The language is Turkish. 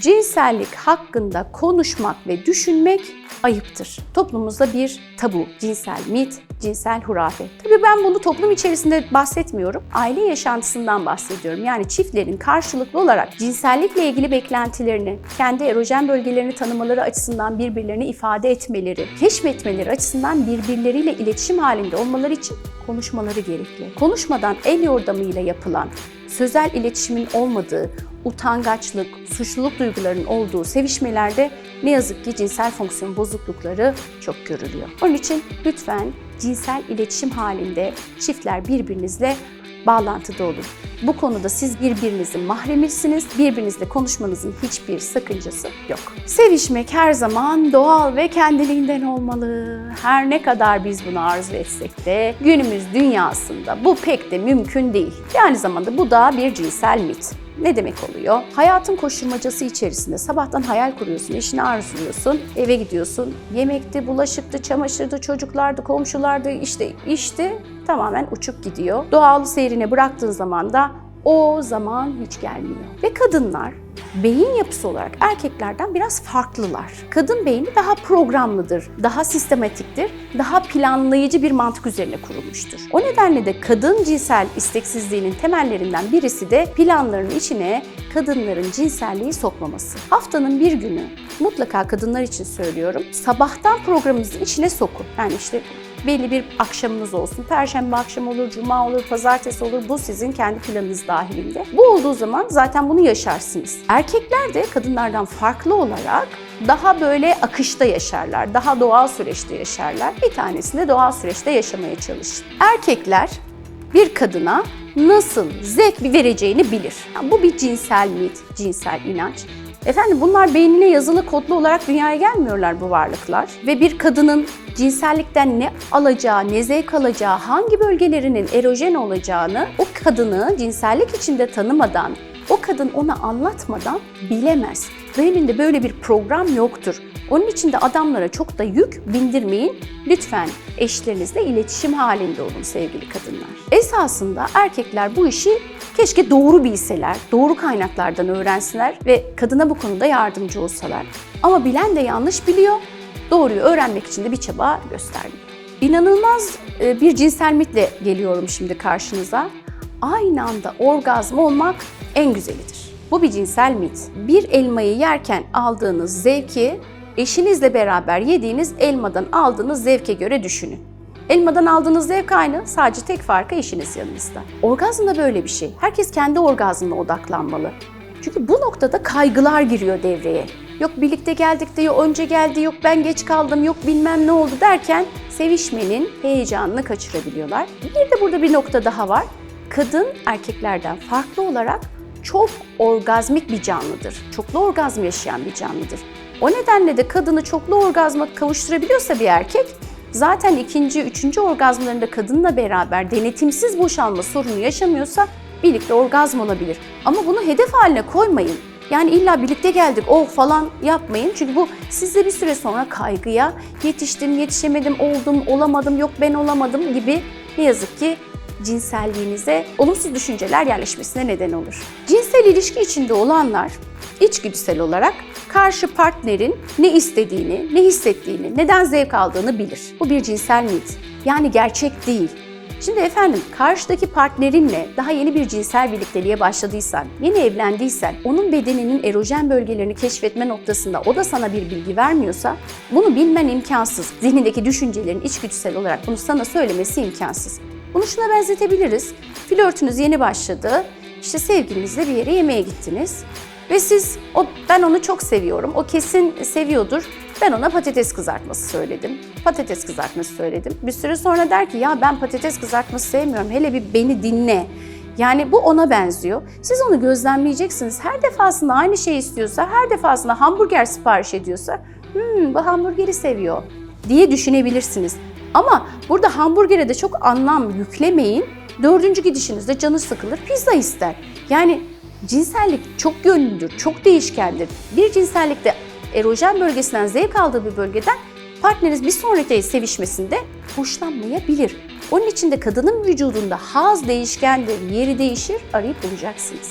cinsellik hakkında konuşmak ve düşünmek ayıptır. Toplumumuzda bir tabu, cinsel mit, cinsel hurafe. Tabii ben bunu toplum içerisinde bahsetmiyorum. Aile yaşantısından bahsediyorum. Yani çiftlerin karşılıklı olarak cinsellikle ilgili beklentilerini, kendi erojen bölgelerini tanımaları açısından birbirlerini ifade etmeleri, keşfetmeleri açısından birbirleriyle iletişim halinde olmaları için konuşmaları gerekli. Konuşmadan el yordamıyla yapılan, sözel iletişimin olmadığı, utangaçlık, suçluluk duygularının olduğu sevişmelerde ne yazık ki cinsel fonksiyon bozuklukları çok görülüyor. Onun için lütfen cinsel iletişim halinde çiftler birbirinizle bağlantıda olun. Bu konuda siz birbirinizin mahremisiniz, birbirinizle konuşmanızın hiçbir sakıncası yok. Sevişmek her zaman doğal ve kendiliğinden olmalı. Her ne kadar biz bunu arzu etsek de günümüz dünyasında bu pek de mümkün değil. Ve aynı zamanda bu da bir cinsel mit. Ne demek oluyor? Hayatın koşturmacası içerisinde sabahtan hayal kuruyorsun, eşini arzuluyorsun, eve gidiyorsun. Yemekti, bulaşıktı, çamaşırdı, çocuklardı, komşulardı, işte işte tamamen uçup gidiyor. Doğal seyrine bıraktığın zaman da o zaman hiç gelmiyor. Ve kadınlar beyin yapısı olarak erkeklerden biraz farklılar. Kadın beyni daha programlıdır, daha sistematiktir, daha planlayıcı bir mantık üzerine kurulmuştur. O nedenle de kadın cinsel isteksizliğinin temellerinden birisi de planların içine kadınların cinselliği sokmaması. Haftanın bir günü mutlaka kadınlar için söylüyorum. Sabahtan programınızın içine sokun. Yani işte belli bir akşamınız olsun. Perşembe akşamı olur, cuma olur, pazartesi olur. Bu sizin kendi planınız dahilinde. Bu olduğu zaman zaten bunu yaşarsınız. Erkekler de kadınlardan farklı olarak daha böyle akışta yaşarlar, daha doğal süreçte yaşarlar. Bir tanesinde doğal süreçte yaşamaya çalışın. Erkekler bir kadına nasıl zevk vereceğini bilir. Yani bu bir cinsel mit, cinsel inanç. Efendim bunlar beynine yazılı kodlu olarak dünyaya gelmiyorlar bu varlıklar. Ve bir kadının cinsellikten ne alacağı, ne zevk alacağı, hangi bölgelerinin erojen olacağını o kadını cinsellik içinde tanımadan, o kadın ona anlatmadan bilemez. Beyninde böyle bir program yoktur. Onun için de adamlara çok da yük bindirmeyin. Lütfen eşlerinizle iletişim halinde olun sevgili kadınlar. Esasında erkekler bu işi keşke doğru bilseler, doğru kaynaklardan öğrensinler ve kadına bu konuda yardımcı olsalar. Ama bilen de yanlış biliyor, doğruyu öğrenmek için de bir çaba göstermiyor. İnanılmaz e, bir cinsel mitle geliyorum şimdi karşınıza. Aynı anda orgazm olmak en güzelidir. Bu bir cinsel mit. Bir elmayı yerken aldığınız zevki eşinizle beraber yediğiniz elmadan aldığınız zevke göre düşünün. Elmadan aldığınız zevk aynı, sadece tek farkı eşiniz yanınızda. Orgazm da böyle bir şey. Herkes kendi orgazmına odaklanmalı. Çünkü bu noktada kaygılar giriyor devreye. Yok birlikte geldik de yok önce geldi, yok ben geç kaldım, yok bilmem ne oldu derken sevişmenin heyecanını kaçırabiliyorlar. Bir de burada bir nokta daha var. Kadın erkeklerden farklı olarak çok orgazmik bir canlıdır. Çoklu orgazm yaşayan bir canlıdır. O nedenle de kadını çoklu orgazma kavuşturabiliyorsa bir erkek, zaten ikinci, üçüncü orgazmlarında kadınla beraber denetimsiz boşalma sorunu yaşamıyorsa birlikte orgazm olabilir. Ama bunu hedef haline koymayın. Yani illa birlikte geldik oh falan yapmayın. Çünkü bu sizde bir süre sonra kaygıya yetiştim, yetişemedim, oldum, olamadım, yok ben olamadım gibi ne yazık ki cinselliğinize olumsuz düşünceler yerleşmesine neden olur. Cinsel ilişki içinde olanlar içgüdüsel olarak karşı partnerin ne istediğini, ne hissettiğini, neden zevk aldığını bilir. Bu bir cinsel mit. Yani gerçek değil. Şimdi efendim karşıdaki partnerinle daha yeni bir cinsel birlikteliğe başladıysan, yeni evlendiysen, onun bedeninin erojen bölgelerini keşfetme noktasında o da sana bir bilgi vermiyorsa bunu bilmen imkansız. Zihnindeki düşüncelerin içgüdüsel olarak bunu sana söylemesi imkansız. Bunu şuna benzetebiliriz. Flörtünüz yeni başladı. İşte sevgilinizle bir yere yemeğe gittiniz. Ve siz, o, ben onu çok seviyorum, o kesin seviyordur. Ben ona patates kızartması söyledim. Patates kızartması söyledim. Bir süre sonra der ki ya ben patates kızartması sevmiyorum. Hele bir beni dinle. Yani bu ona benziyor. Siz onu gözlemleyeceksiniz. Her defasında aynı şeyi istiyorsa, her defasında hamburger sipariş ediyorsa, hmm, bu hamburgeri seviyor diye düşünebilirsiniz. Ama burada hamburgere de çok anlam yüklemeyin. Dördüncü gidişinizde canı sıkılır, pizza ister. Yani cinsellik çok yönlüdür, çok değişkendir. Bir cinsellikte erojen bölgesinden zevk aldığı bir bölgeden partneriniz bir sonraki sevişmesinde hoşlanmayabilir. Onun için de kadının vücudunda haz değişkendir, yeri değişir, arayıp bulacaksınız.